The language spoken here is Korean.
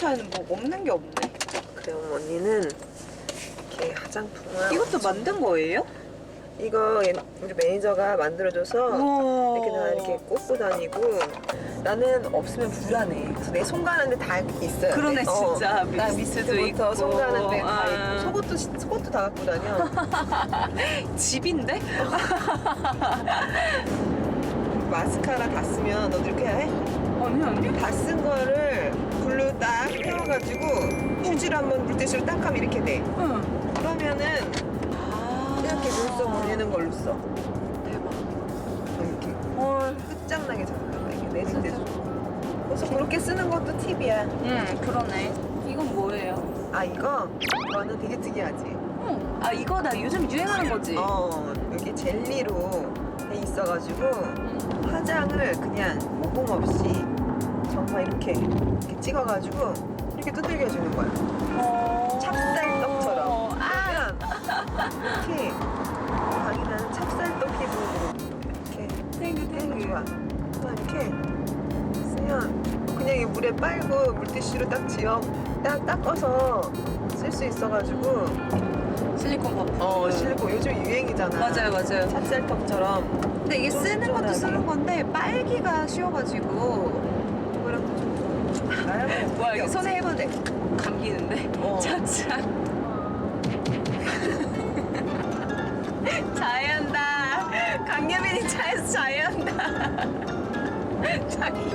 차에는 뭐 없는 게 없네. 그럼 언니는 이렇게 화장품을 이것도 만든 거예요? 이거 얘- 우리 매니저가 만들어줘서 우와. 이렇게 다 이렇게 꽂고 다니고 나는 없으면 불안해. 그래서 내 손 가는데 다 있어요. 그러네, 진짜. 나 미스트부터 있고. 손 가는데 다 아. 있고 속옷도 시- 속옷도 다 갖고 다녀. 집인데? 마스카라 다 쓰면 너도 이렇게 해? 아니 아니. 다 쓴 거를 불로 딱 태워가지고 휴지로 한번 물티슈로 딱 하면 이렇게 돼. 응. 그러면은 아. 이렇게 눈썹 올리는 걸로 써. 대박. 이렇게 헐. 끝장나게 잠깐만 이렇게 내릴 때. 그래서 그렇게 쓰는 것도 팁이야. 응 그러네. 이건 뭐예요? 아 이거 이거는 되게 특이하지. 응. 아 이거 나 요즘 유행하는 거지. 어 여기 젤리로 돼 있어가지고 응. 화장을 그냥 모공 없이 이렇게 이렇게 찍어가지고 이렇게 두들겨 주는 거야. 어. 찹쌀떡처럼. 아. 그러면 이렇게 광이 나는 찹쌀떡 기분으로 이렇게 땡큐. 거야. 그냥 이렇게 쓰면 그냥 이 물에 빨고 물티슈로 딱 지어 딱 닦아서 쓸 수 있어가지고 실리콘 버프. 어 실고 요즘 유행이잖아. 맞아요 맞아요. 찹쌀떡처럼 근데 이게 쓰는 것도 쫀쫀하게. 쓰는 건데 빨기가 쉬워가지고. 와 이거 손에 해봤는데 감기는데. 어. 차차. 자해한다. 강예빈이 차에서 자해한다. 자기.